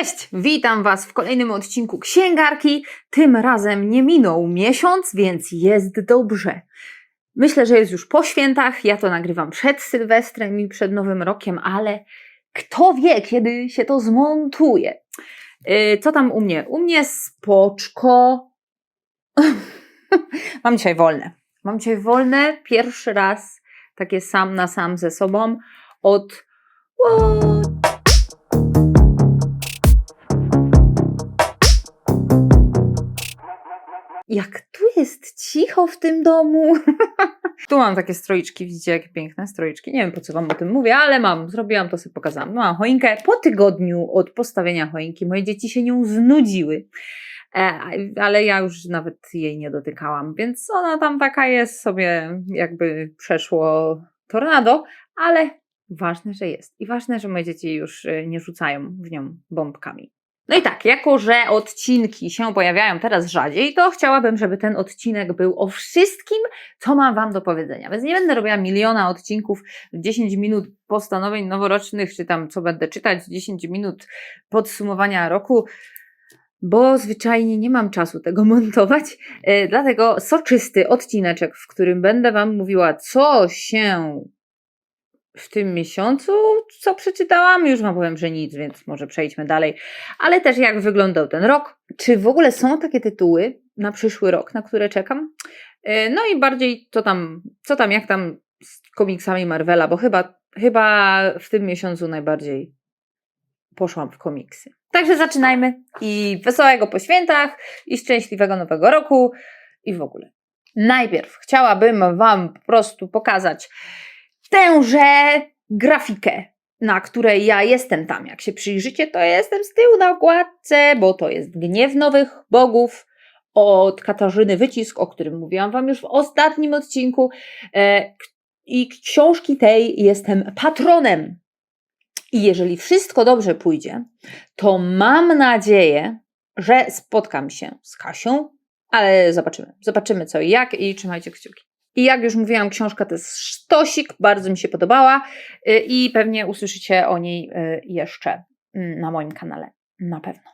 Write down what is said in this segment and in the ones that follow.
Cześć, witam Was w kolejnym odcinku Księgarki. Tym razem nie minął miesiąc, więc jest dobrze. Myślę, że jest już po świętach. Ja to nagrywam przed Sylwestrem i przed Nowym Rokiem, ale kto wie, kiedy się to zmontuje. Yy, Co tam u mnie? U mnie spoczko. Mam dzisiaj wolne. Mam dzisiaj wolne pierwszy raz, takie sam na sam ze sobą od. What? Jak tu jest cicho w tym domu. tu mam takie stroiczki, widzicie jakie piękne stroiczki. Nie wiem po co wam o tym mówię, ale mam, zrobiłam to sobie pokazałam. Mam choinkę. Po tygodniu od postawienia choinki moje dzieci się nią znudziły. E, ale ja już nawet jej nie dotykałam, więc ona tam taka jest sobie, jakby przeszło tornado, ale ważne, że jest. I ważne, że moje dzieci już e, nie rzucają w nią bombkami. No i tak, jako że odcinki się pojawiają teraz rzadziej, to chciałabym, żeby ten odcinek był o wszystkim, co mam Wam do powiedzenia. Więc nie będę robiła miliona odcinków, 10 minut postanowień noworocznych, czy tam co będę czytać, 10 minut podsumowania roku, bo zwyczajnie nie mam czasu tego montować. E, Dlatego soczysty odcineczek, w którym będę Wam mówiła, co się w tym miesiącu, co przeczytałam, już Wam powiem, że nic, więc może przejdźmy dalej. Ale też jak wyglądał ten rok, czy w ogóle są takie tytuły na przyszły rok, na które czekam. E, No i bardziej co tam, co tam, jak tam z komiksami Marvela, bo chyba, chyba w tym miesiącu najbardziej poszłam w komiksy. Także zaczynajmy i wesołego po świętach i szczęśliwego nowego roku i w ogóle. Najpierw chciałabym Wam po prostu pokazać tęże grafikę, na której ja jestem tam. Jak się przyjrzycie, to jestem z tyłu na okładce, bo to jest Gniew Nowych Bogów od Katarzyny Wycisk, o którym mówiłam Wam już w ostatnim odcinku. E, I książki tej jestem patronem. I jeżeli wszystko dobrze pójdzie, to mam nadzieję, że spotkam się z Kasią, ale zobaczymy. Zobaczymy co i jak i trzymajcie kciuki. I jak już mówiłam, książka to jest sztosik, bardzo mi się podobała y, i pewnie usłyszycie o niej y, jeszcze mm, na moim kanale, na pewno.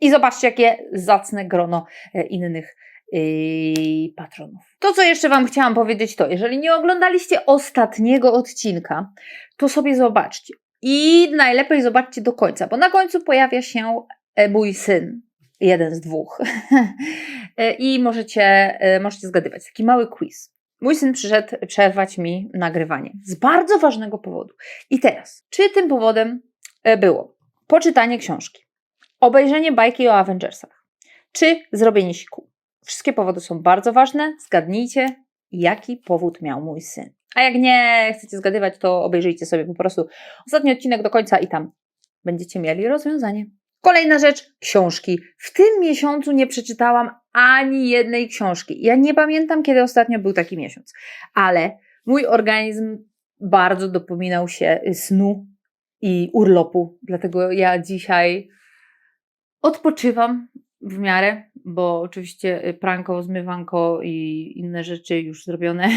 I zobaczcie, jakie zacne grono y, innych patronów. To, co jeszcze Wam chciałam powiedzieć, to jeżeli nie oglądaliście ostatniego odcinka, to sobie zobaczcie. I najlepiej zobaczcie do końca, bo na końcu pojawia się e, mój syn, jeden z dwóch. I możecie, możecie zgadywać. Taki mały quiz. Mój syn przyszedł przerwać mi nagrywanie z bardzo ważnego powodu. I teraz, czy tym powodem e, było poczytanie książki, obejrzenie bajki o Avengersach, czy zrobienie siku? Wszystkie powody są bardzo ważne. Zgadnijcie, jaki powód miał mój syn. A jak nie chcecie zgadywać, to obejrzyjcie sobie po prostu ostatni odcinek do końca i tam będziecie mieli rozwiązanie. Kolejna rzecz, książki. W tym miesiącu nie przeczytałam ani jednej książki. Ja nie pamiętam, kiedy ostatnio był taki miesiąc, ale mój organizm bardzo dopominał się snu i urlopu. Dlatego ja dzisiaj odpoczywam w miarę, bo oczywiście pranko, zmywanko i inne rzeczy już zrobione.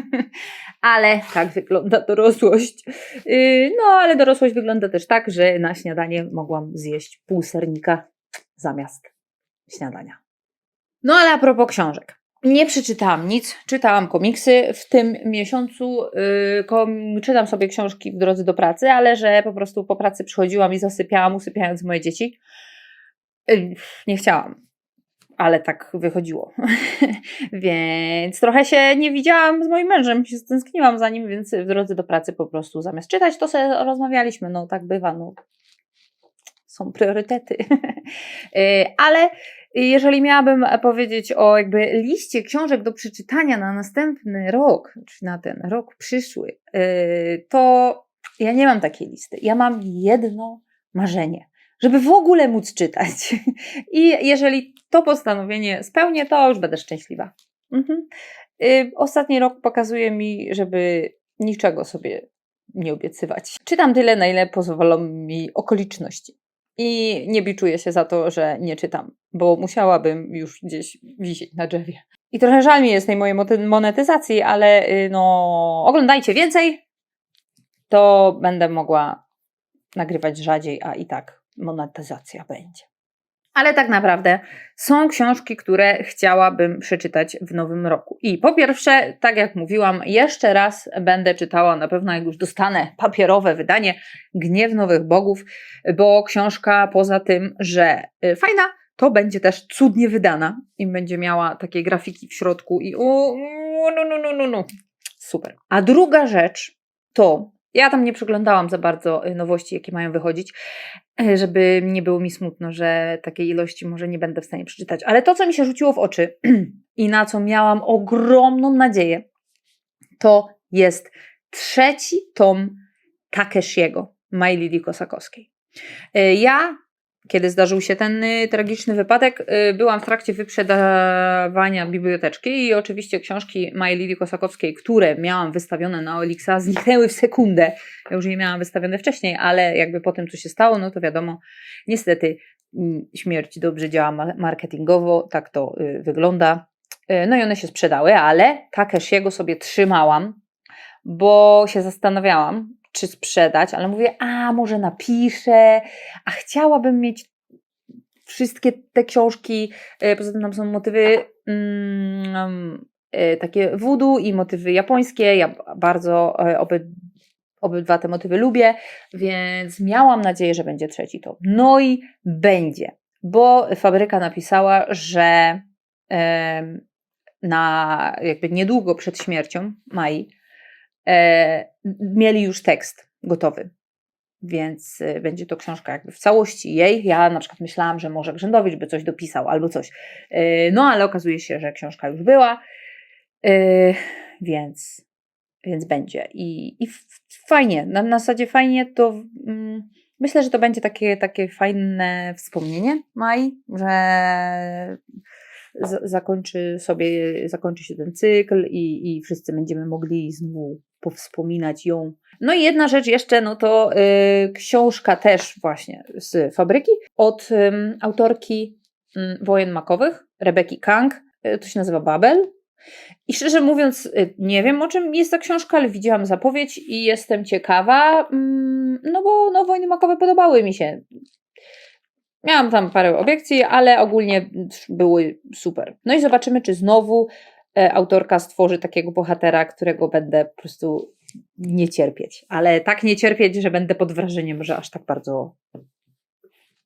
ale tak wygląda dorosłość. Yy, No, ale dorosłość wygląda też tak, że na śniadanie mogłam zjeść pół sernika zamiast śniadania. No ale a propos książek. Nie przeczytałam nic, czytałam komiksy. W tym miesiącu kom, czytam sobie książki w drodze do pracy, ale że po prostu po pracy przychodziłam i zasypiałam, usypiając moje dzieci. Nie chciałam, ale tak wychodziło. więc trochę się nie widziałam z moim mężem, się stęskniłam za nim, więc w drodze do pracy po prostu zamiast czytać, to sobie rozmawialiśmy. No tak bywa, no. Są priorytety. Yy, ale jeżeli miałabym powiedzieć o jakby liście książek do przeczytania na następny rok, czy na ten rok przyszły, yy, to ja nie mam takiej listy. Ja mam jedno marzenie, żeby w ogóle móc czytać. I jeżeli to postanowienie spełnię, to już będę szczęśliwa. Mhm. Yy, Ostatni rok pokazuje mi, żeby niczego sobie nie obiecywać. Czytam tyle, na ile pozwolą mi okoliczności. I nie biczuję się za to, że nie czytam, bo musiałabym już gdzieś wisieć na drzewie. I trochę żal mi jest tej mojej monetyzacji, ale y, no, oglądajcie więcej, to będę mogła nagrywać rzadziej, a i tak monetyzacja będzie. Ale tak naprawdę są książki, które chciałabym przeczytać w nowym roku. I po pierwsze, tak jak mówiłam, jeszcze raz będę czytała, na pewno jak już dostanę papierowe wydanie Gniew Nowych Bogów, bo książka poza tym, że y, fajna, to będzie też cudnie wydana i będzie miała takie grafiki w środku i o, no, no, no, no, no. Super. A druga rzecz to, ja tam nie przeglądałam za bardzo y, nowości, jakie mają wychodzić, y, żeby nie było mi smutno, że takiej ilości może nie będę w stanie przeczytać. Ale to, co mi się rzuciło w oczy i na co miałam ogromną nadzieję, to jest trzeci tom Takeshiego, My Lily Kosakowskiej. Y, Ja kiedy zdarzył się ten y, tragiczny wypadek, y, byłam w trakcie wyprzedawania biblioteczki i oczywiście książki Maji Lili Kosakowskiej, które miałam wystawione na Olixa, zniknęły w sekundę. Ja już je miałam wystawione wcześniej, ale jakby po tym, co się stało, no to wiadomo, niestety mm, śmierć dobrze działa ma- marketingowo, tak to y, wygląda. No i one się sprzedały, ale Takeshiego sobie trzymałam, bo się zastanawiałam, czy sprzedać, ale mówię, a może napiszę, a chciałabym mieć wszystkie te książki, e, poza tym tam są motywy mm, e, takie voodoo i motywy japońskie, ja bardzo e, oby, obydwa te motywy lubię, więc miałam nadzieję, że będzie trzeci tom. No i będzie, bo fabryka napisała, że na jakby niedługo przed śmiercią Mai e, mieli już tekst gotowy. Więc e, będzie to książka jakby w całości jej. Ja na przykład myślałam, że może Grzędowicz by coś dopisał albo coś. E, no ale okazuje się, że książka już była. E, więc, więc będzie. I, i fajnie, na, na zasadzie fajnie to. Mm, myślę, że to będzie takie, takie fajne wspomnienie Mai, że zakończy sobie, zakończy się ten cykl i, i wszyscy będziemy mogli znowu powspominać ją. No i jedna rzecz jeszcze, no to y, książka też właśnie z fabryki od ym, autorki ym, Wojen Makowych, Rebeki Kang, y, to się nazywa Babel. I szczerze mówiąc, y, nie wiem o czym jest ta książka, ale widziałam zapowiedź i jestem ciekawa, mm, no bo no, Wojny Makowe podobały mi się. Miałam tam parę obiekcji, ale ogólnie były super. No i zobaczymy, czy znowu autorka stworzy takiego bohatera, którego będę po prostu nie cierpieć. Ale tak nie cierpieć, że będę pod wrażeniem, że aż tak bardzo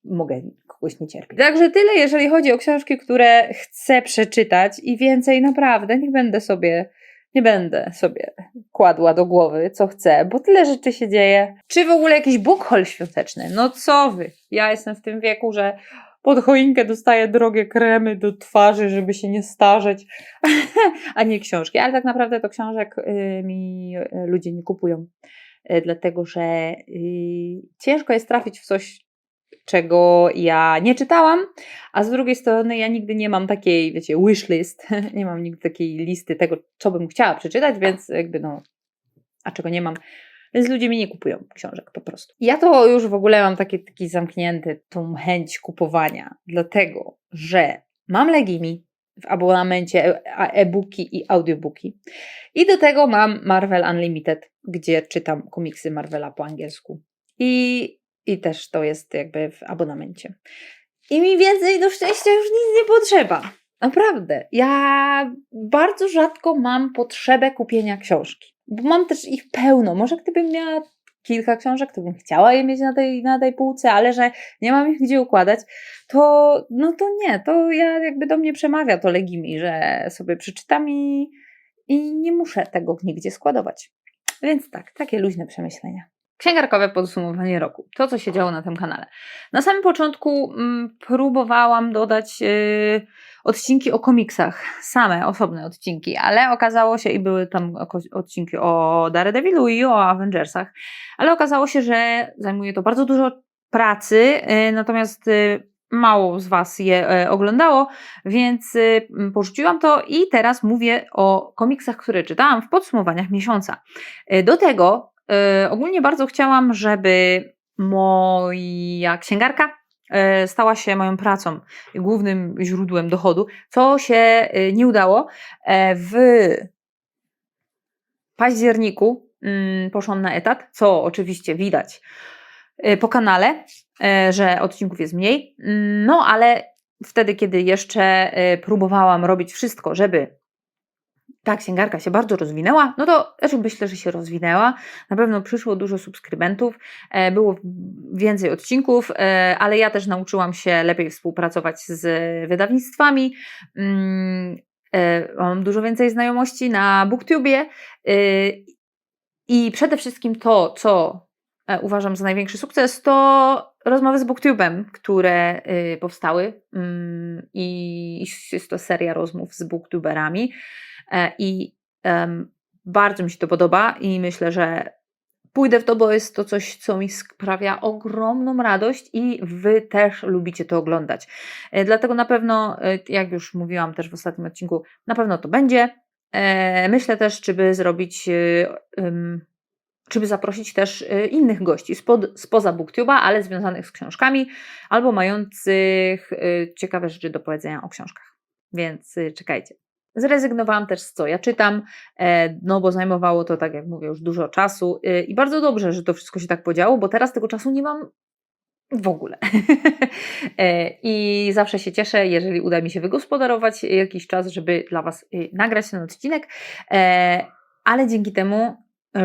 mogę kogoś nie cierpieć. Także tyle, jeżeli chodzi o książki, które chcę przeczytać i więcej naprawdę nie będę sobie nie będę sobie kładła do głowy, co chcę, bo tyle rzeczy się dzieje. Czy w ogóle jakiś book haul świąteczny? No co wy? Ja jestem w tym wieku, że pod choinkę dostaję drogie kremy do twarzy, żeby się nie starzeć, a nie książki. Ale tak naprawdę to książek y, mi y, ludzie nie kupują, y, dlatego że ciężko jest trafić w coś, czego ja nie czytałam, a z drugiej strony ja nigdy nie mam takiej, wiecie, wishlist, nie mam nigdy takiej listy tego, co bym chciała przeczytać, więc jakby no, a czego nie mam, więc ludzie mi nie kupują książek po prostu. Ja to już w ogóle mam taki, taki zamknięty, tą chęć kupowania, dlatego, że mam Legimi w abonamencie e- e-booki i audiobooki i do tego mam Marvel Unlimited, gdzie czytam komiksy Marvela po angielsku. I i też to jest jakby w abonamencie. I mi więcej do szczęścia już nic nie potrzeba. Naprawdę. Ja bardzo rzadko mam potrzebę kupienia książki. Bo mam też ich pełno. Może gdybym miała kilka książek, to bym chciała je mieć na tej, na tej półce, ale że nie mam ich gdzie układać, to no to nie. To ja jakby do mnie przemawia to Legimi, że sobie przeczytam i, i nie muszę tego nigdzie składować. Więc tak, takie luźne przemyślenia. Księgarkowe podsumowanie roku. To, co się działo na tym kanale. Na samym początku mm, próbowałam dodać yy, odcinki o komiksach, same, osobne odcinki, ale okazało się, i były tam odcinki o Daredevilu i o Avengersach, ale okazało się, że zajmuje to bardzo dużo pracy, yy, natomiast yy, mało z Was je oglądało, więc porzuciłam to i teraz mówię o komiksach, które czytałam w podsumowaniach miesiąca. Do tego ogólnie bardzo chciałam, żeby moja księgarka yy, stała się moją pracą, głównym źródłem dochodu, co się yy, nie udało. E, W październiku mm, poszłam na etat, co oczywiście widać po kanale, e, że odcinków jest mniej. Mm, No, ale wtedy, kiedy jeszcze e, próbowałam robić wszystko, żeby ta księgarka się bardzo rozwinęła, no to znaczy myślę, że się rozwinęła. Na pewno przyszło dużo subskrybentów, e, było więcej odcinków, e, ale ja też nauczyłam się lepiej współpracować z wydawnictwami. Mm, e, Mam dużo więcej znajomości na BookTubie i przede wszystkim to, co uważam za największy sukces, to rozmowy z BookTubem, które powstały mm, i jest to seria rozmów z BookTuberami i em, bardzo mi się to podoba i myślę, że pójdę w to, bo jest to coś, co mi sprawia ogromną radość i Wy też lubicie to oglądać. E, Dlatego na pewno, e, jak już mówiłam też w ostatnim odcinku, na pewno to będzie. E, Myślę też, czy by zrobić, e, czy by zaprosić też e, innych gości spod, spoza BookTube'a, ale związanych z książkami, albo mających e, ciekawe rzeczy do powiedzenia o książkach. Więc e, czekajcie. Zrezygnowałam też z co ja czytam, e, no bo zajmowało to, tak jak mówię, już dużo czasu e, i bardzo dobrze, że to wszystko się tak podziało, bo teraz tego czasu nie mam w ogóle. E, I zawsze się cieszę, jeżeli uda mi się wygospodarować jakiś czas, żeby dla Was nagrać ten odcinek, ale dzięki temu,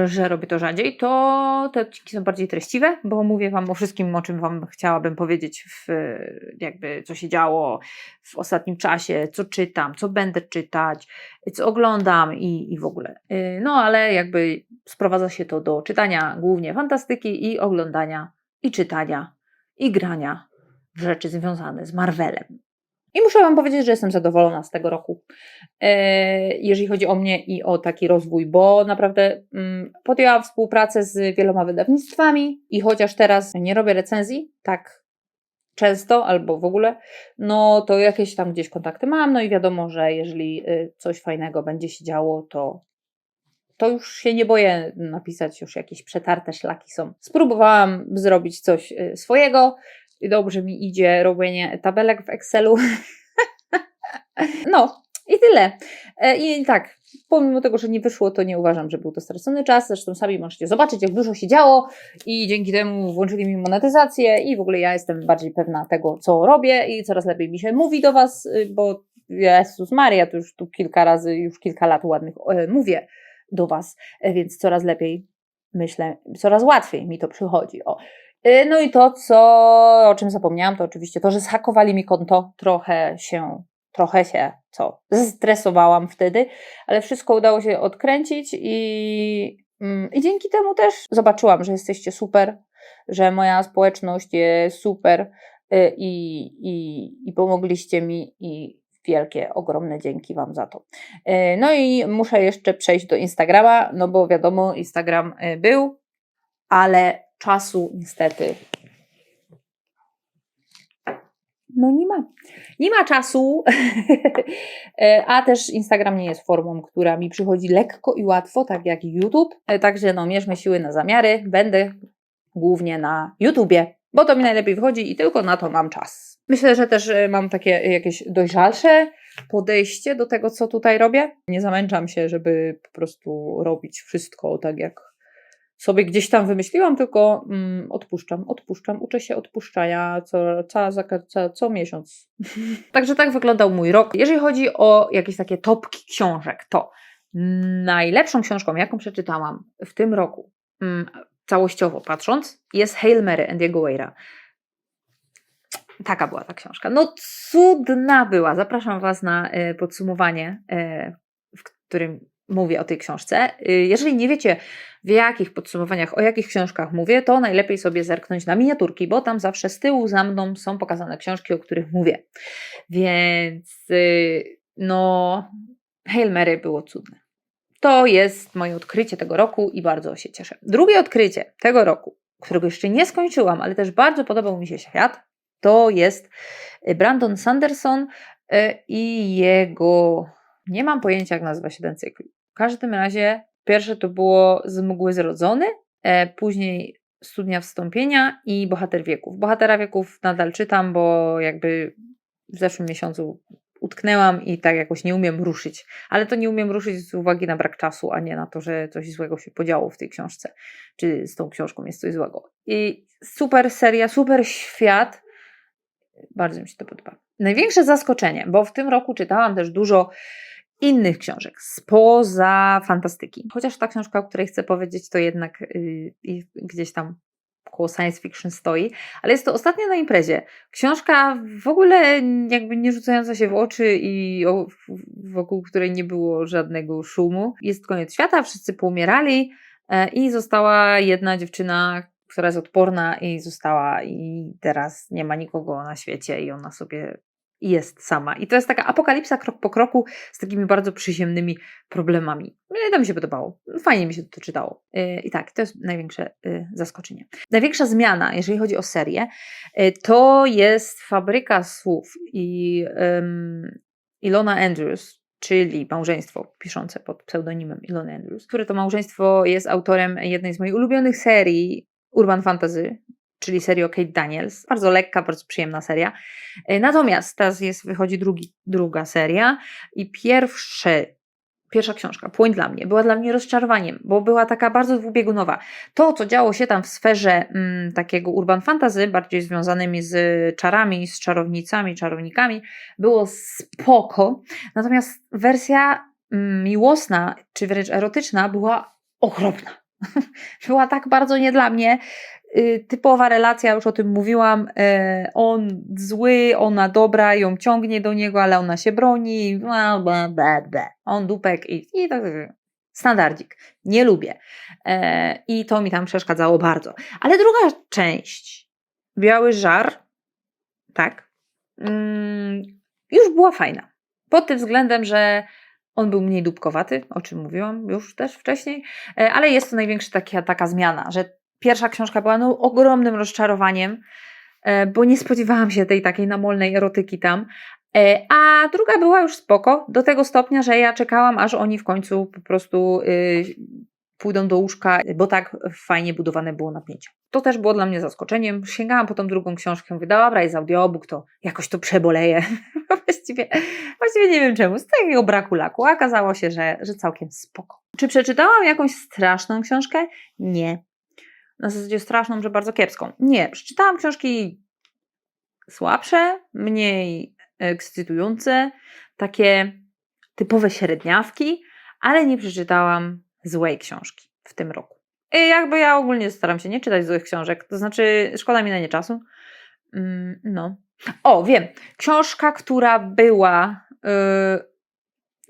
że robię to rzadziej, to te odcinki są bardziej treściwe, bo mówię Wam o wszystkim, o czym Wam chciałabym powiedzieć, w, jakby co się działo w ostatnim czasie, co czytam, co będę czytać, co oglądam i, i w ogóle. E, No ale jakby sprowadza się to do czytania głównie fantastyki i oglądania i czytania i grania w rzeczy związane z Marvelem. I muszę Wam powiedzieć, że jestem zadowolona z tego roku, e, jeżeli chodzi o mnie i o taki rozwój, bo naprawdę mm, podjęłam współpracę z wieloma wydawnictwami i chociaż teraz nie robię recenzji tak często albo w ogóle, no to jakieś tam gdzieś kontakty mam, no i wiadomo, że jeżeli y, coś fajnego będzie się działo, to to już się nie boję napisać, już jakieś przetarte szlaki są. Spróbowałam zrobić coś y, swojego i dobrze mi idzie robienie tabelek w Excelu. no i tyle. E, I tak, pomimo tego, że nie wyszło, to nie uważam, że był to stracony czas. Zresztą sami możecie zobaczyć, jak dużo się działo i dzięki temu włączyli mi monetyzację i w ogóle ja jestem bardziej pewna tego, co robię i coraz lepiej mi się mówi do Was, y, bo Jezus Maria, to już tu kilka razy, już kilka lat ładnych e, mówię do Was, e, więc coraz lepiej myślę, coraz łatwiej mi to przychodzi. O. E, No i to, co, o czym zapomniałam, to oczywiście to, że zhakowali mi konto, trochę się, trochę się, co, zestresowałam wtedy, ale wszystko udało się odkręcić i, mm, i dzięki temu też zobaczyłam, że jesteście super, że moja społeczność jest super y, i, i, i pomogliście mi i wielkie, ogromne dzięki Wam za to. Y, No i muszę jeszcze przejść do Instagrama, no bo wiadomo, Instagram y, był, ale czasu niestety no nie ma. Nie ma czasu, a też Instagram nie jest formą, która mi przychodzi lekko i łatwo, tak jak YouTube. Także no, mierzmy siły na zamiary. Będę głównie na YouTubie, bo to mi najlepiej wychodzi i tylko na to mam czas. Myślę, że też e, mam takie jakieś dojrzalsze podejście do tego, co tutaj robię. Nie zamęczam się, żeby po prostu robić wszystko tak, jak sobie gdzieś tam wymyśliłam, tylko mm, odpuszczam, odpuszczam, uczę się odpuszczania co, co, co, co miesiąc. Także tak wyglądał mój rok. Jeżeli chodzi o jakieś takie topki książek, to najlepszą książką, jaką przeczytałam w tym roku, mm, całościowo patrząc, jest Hail Mary Andiego Weira. Taka była ta książka. No cudna była. Zapraszam Was na e, podsumowanie, e, w którym mówię o tej książce. Y, Jeżeli nie wiecie, w jakich podsumowaniach, o jakich książkach mówię, to najlepiej sobie zerknąć na miniaturki, bo tam zawsze z tyłu za mną są pokazane książki, o których mówię. Więc y, no, Hail Mary było cudne. To jest moje odkrycie tego roku i bardzo się cieszę. Drugie odkrycie tego roku, którego jeszcze nie skończyłam, ale też bardzo podobał mi się świat, to jest y, Brandon Sanderson i jego. Nie mam pojęcia, jak nazywa się ten cykl. Każdym razie, pierwsze to było Z mgły zrodzony, e, później Studnia wstąpienia i Bohater wieków. Bohatera wieków nadal czytam, bo jakby w zeszłym miesiącu utknęłam i tak jakoś nie umiem ruszyć. Ale to nie umiem ruszyć z uwagi na brak czasu, a nie na to, że coś złego się podziało w tej książce, czy z tą książką jest coś złego. I super seria, super świat. Bardzo mi się to podoba. Największe zaskoczenie, bo w tym roku czytałam też dużo innych książek spoza fantastyki. Chociaż ta książka, o której chcę powiedzieć, to jednak yy, gdzieś tam koło science fiction stoi, ale jest to ostatnia na imprezie. Książka w ogóle jakby nie rzucająca się w oczy i o, wokół której nie było żadnego szumu. Jest koniec świata, wszyscy poumierali e, i została jedna dziewczyna, która jest odporna i została i teraz nie ma nikogo na świecie i ona sobie jest sama. I to jest taka apokalipsa krok po kroku z takimi bardzo przyziemnymi problemami. To mi się podobało. Fajnie mi się to czytało. Y, I tak, to jest największe y, zaskoczenie. Największa zmiana, jeżeli chodzi o serię, y, to jest Fabryka Słów i Ilona Andrews, czyli małżeństwo piszące pod pseudonimem Ilona Andrews, które to małżeństwo jest autorem jednej z moich ulubionych serii Urban Fantasy, czyli serii o Kate Daniels. Bardzo lekka, bardzo przyjemna seria. E, natomiast teraz jest, wychodzi drugi, druga seria i pierwszy, pierwsza książka, Płoń dla mnie, była dla mnie rozczarowaniem, bo była taka bardzo dwubiegunowa. To, co działo się tam w sferze mm, takiego urban fantasy, bardziej związanymi z czarami, z czarownicami, czarownikami, było spoko. Natomiast wersja mm, miłosna, czy wręcz erotyczna była okropna. była tak bardzo nie dla mnie, typowa relacja, już o tym mówiłam, y, on zły, ona dobra, ją ciągnie do niego, ale ona się broni, on dupek i, i tak standardzik. Nie lubię. E, I to mi tam przeszkadzało bardzo. Ale druga część, Biały Żar, tak, mm, już była fajna. Pod tym względem, że on był mniej dupkowaty, o czym mówiłam już też wcześniej, e, ale jest to największa taka, taka zmiana, że pierwsza książka była no, ogromnym rozczarowaniem, e, bo nie spodziewałam się tej takiej namolnej erotyki tam. E, a druga była już spoko, do tego stopnia, że ja czekałam, aż oni w końcu po prostu y, pójdą do łóżka, bo tak fajnie budowane było napięcie. To też było dla mnie zaskoczeniem. Sięgałam po tą drugą książkę, mówię, dobra, jest audiobook, to jakoś to przeboleję. właściwie, właściwie nie wiem czemu, z takiego braku laku. Okazało się, że, że całkiem spoko. Czy przeczytałam jakąś straszną książkę? Nie na zasadzie straszną, że bardzo kiepską. Nie, przeczytałam książki słabsze, mniej ekscytujące, takie typowe średniawki, ale nie przeczytałam złej książki w tym roku. I jakby ja ogólnie staram się nie czytać złych książek, to znaczy szkoda mi na nie czasu. Mm, no. O, wiem. Książka, która była, yy,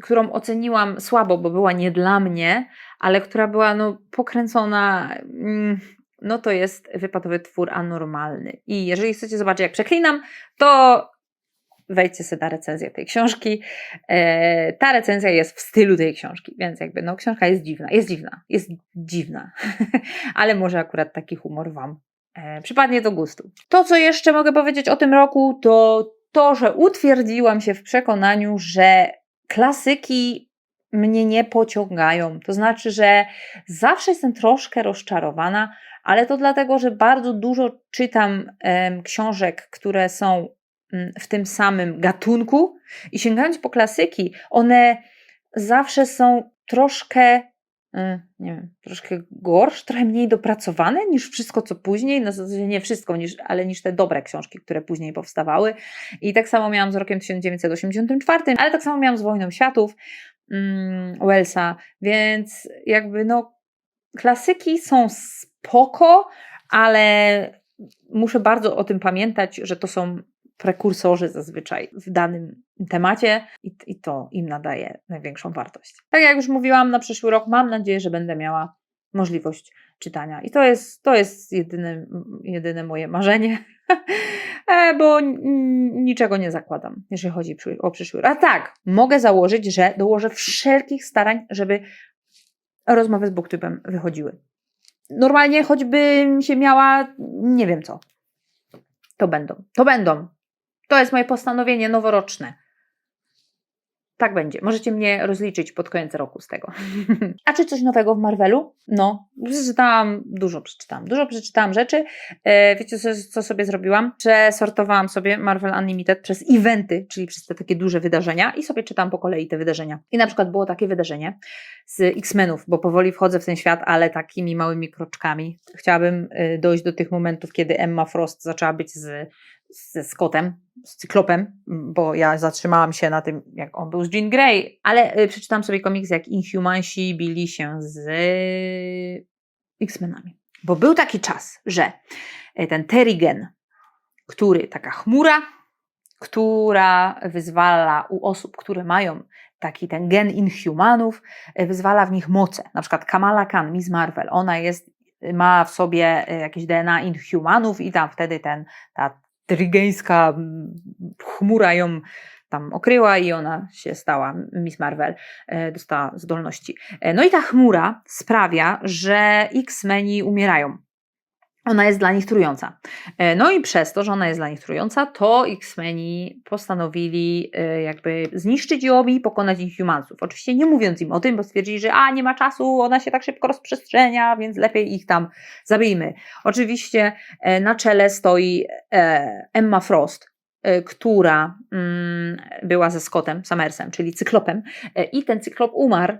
którą oceniłam słabo, bo była nie dla mnie, ale która była no, pokręcona. Yy, no to jest wypadowy twór anormalny. I jeżeli chcecie zobaczyć, jak przeklinam, to wejdźcie sobie na recenzję tej książki. E, ta recenzja jest w stylu tej książki, więc jakby no książka jest dziwna, jest dziwna, jest dziwna, ale może akurat taki humor Wam e, przypadnie do gustu. To, co jeszcze mogę powiedzieć o tym roku, to to, że utwierdziłam się w przekonaniu, że klasyki mnie nie pociągają. To znaczy, że zawsze jestem troszkę rozczarowana, ale to dlatego, że bardzo dużo czytam książek, które są um, w tym samym gatunku i sięgając po klasyki, one zawsze są troszkę um, nie wiem, troszkę gorsze, trochę mniej dopracowane niż wszystko, co później, no nie wszystko, niż, ale niż te dobre książki, które później powstawały. I tak samo miałam z rokiem 1984, ale tak samo miałam z Wojną Światów Wellsa, więc jakby no klasyki są spoko, ale muszę bardzo o tym pamiętać, że to są prekursorzy zazwyczaj w danym temacie i, i to im nadaje największą wartość. Tak jak już mówiłam, na przyszły rok mam nadzieję, że będę miała możliwość czytania. I to jest, to jest jedyne, jedyne moje marzenie, e, bo niczego nie zakładam, jeżeli chodzi o przyszły rok. A tak, mogę założyć, że dołożę wszelkich starań, żeby rozmowy z BookTubem wychodziły normalnie choćbym się miała, nie wiem co. To będą. To będą. To jest moje postanowienie noworoczne. Tak będzie. Możecie mnie rozliczyć pod koniec roku z tego. A czy coś nowego w Marvelu? No, przeczytałam, dużo przeczytałam. Dużo przeczytałam rzeczy. E, wiecie, co, co sobie zrobiłam? Przesortowałam sobie Marvel Unlimited przez eventy, czyli przez te takie duże wydarzenia i sobie czytam po kolei te wydarzenia. I na przykład było takie wydarzenie z X-Menów, bo powoli wchodzę w ten świat, ale takimi małymi kroczkami. Chciałabym y, dojść do tych momentów, kiedy Emma Frost zaczęła być z, ze Scottem, z Cyklopem, bo ja zatrzymałam się na tym, jak on był z Jean Grey, ale y, przeczytam sobie komiks, jak Inhumansi bili się z X-Menami. Bo był taki czas, że y, ten Terrigen, który, taka chmura, która wyzwala u osób, które mają taki ten gen Inhumanów, y, wyzwala w nich moce. Na przykład Kamala Khan, Miss Marvel, ona jest, ma w sobie jakieś DNA Inhumanów i tam wtedy ten, ta trygeńska chmura ją tam okryła i ona się stała Miss Marvel, e, dostała zdolności. E, No i ta chmura sprawia, że X-meni umierają. Ona jest dla nich trująca. E, No i przez to, że ona jest dla nich trująca, to X-meni postanowili e, jakby zniszczyć ją i pokonać Inhumansów. Oczywiście nie mówiąc im o tym, bo stwierdzili, że a nie ma czasu, ona się tak szybko rozprzestrzenia, więc lepiej ich tam zabijmy. Oczywiście e, na czele stoi Emma Frost, która mm, była ze Scottem Summersem, czyli cyklopem, i ten cyklop umarł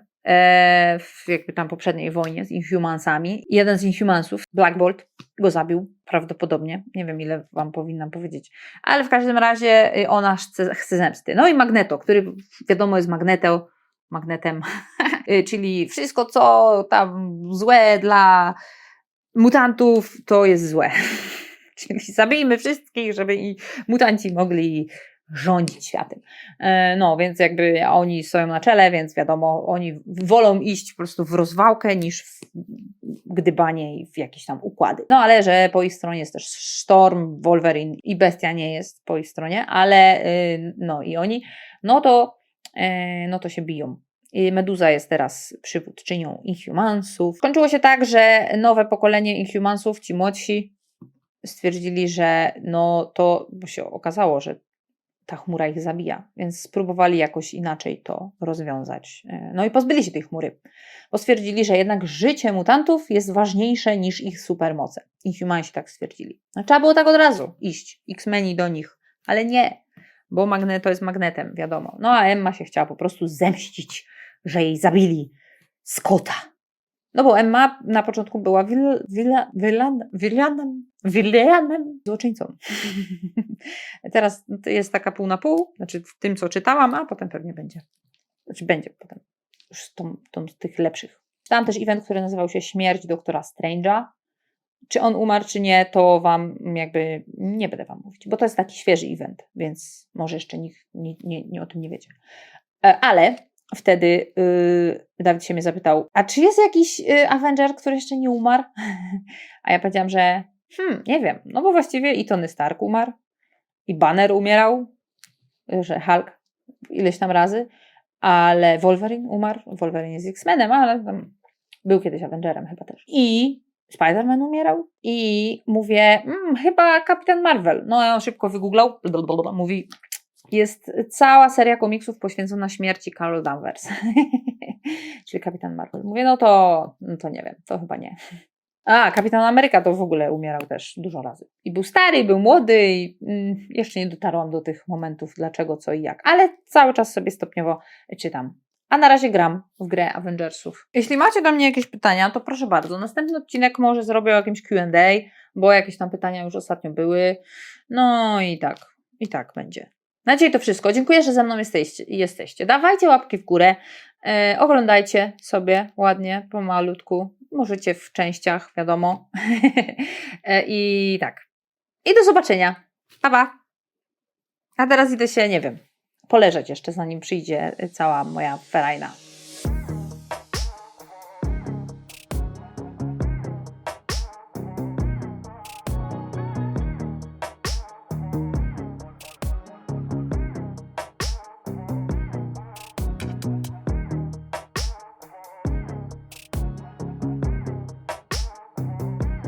w jakby tam poprzedniej wojnie z Inhumansami. Jeden z Inhumansów, Black Bolt, go zabił prawdopodobnie. Nie wiem, ile wam powinnam powiedzieć. Ale w każdym razie y, ona chce, chce zemsty. No i Magneto, który wiadomo jest magneto, magnetem, y, czyli wszystko, co tam złe dla mutantów, to jest złe. czyli zabijmy wszystkich, żeby i mutanci mogli rządzić światem. E, No, więc jakby oni stoją na czele, więc wiadomo, oni wolą iść po prostu w rozwałkę niż w gdybanie i w jakieś tam układy. No, ale że po ich stronie jest też Storm, Wolverine i Bestia nie jest po ich stronie, ale y, no i oni, no to, e, no to się biją. Meduza jest teraz przywódczynią Inhumansów. Skończyło się tak, że nowe pokolenie Inhumansów, ci młodsi, stwierdzili, że no to, bo się okazało, że ta chmura ich zabija, więc spróbowali jakoś inaczej to rozwiązać. E, No i pozbyli się tej chmury, bo stwierdzili, że jednak życie mutantów jest ważniejsze niż ich supermoce. Inhumansi tak stwierdzili. No, trzeba było tak od razu iść, X-Meni do nich, ale nie, bo Magneto jest magnetem, wiadomo. No a Emma się chciała po prostu zemścić, że jej zabili Scotta. No bo Emma na początku była wil, wila, wilan, wilanem, wilanem, złoczyńcą. Teraz jest taka pół na pół, znaczy w tym, co czytałam, a potem pewnie będzie. Znaczy będzie potem już tą, tą z tych lepszych. Czytałam też event, który nazywał się Śmierć doktora Strange'a. Czy on umarł, czy nie, to wam jakby nie będę wam mówić, bo to jest taki świeży event, więc może jeszcze nikt nie, nie, nie o tym nie wiecie. E, Ale wtedy yy, Dawid się mnie zapytał, a czy jest jakiś yy, Avenger, który jeszcze nie umarł? A ja powiedziałam, że hmm, nie wiem, no bo właściwie i Tony Stark umarł, i Banner umierał, y, że Hulk ileś tam razy, ale Wolverine umarł, Wolverine jest X-Menem, ale był kiedyś Avengerem chyba też. I Spider-Man umierał i mówię, mm, chyba Kapitan Marvel. No ja on szybko wygooglał, mówi, jest cała seria komiksów poświęcona śmierci Carol Danvers, czyli Kapitan Marvel. Mówię, no to, no to nie wiem, to chyba nie. A, Kapitan Ameryka to w ogóle umierał też dużo razy. I był stary, i był młody, i mm, jeszcze nie dotarłam do tych momentów, dlaczego, co i jak. Ale cały czas sobie stopniowo czytam. A na razie gram w grę Avengersów. Jeśli macie do mnie jakieś pytania, to proszę bardzo. Następny odcinek może zrobię o jakimś QA, bo jakieś tam pytania już ostatnio były. No i tak, i tak będzie. Na dzisiaj to wszystko. Dziękuję, że ze mną jesteście. jesteście. Dawajcie łapki w górę. E, oglądajcie sobie ładnie, pomalutku. Możecie w częściach, wiadomo. e, I tak. I do zobaczenia. Pa, pa. A teraz idę się, nie wiem, poleżeć jeszcze, zanim przyjdzie cała moja ferajna.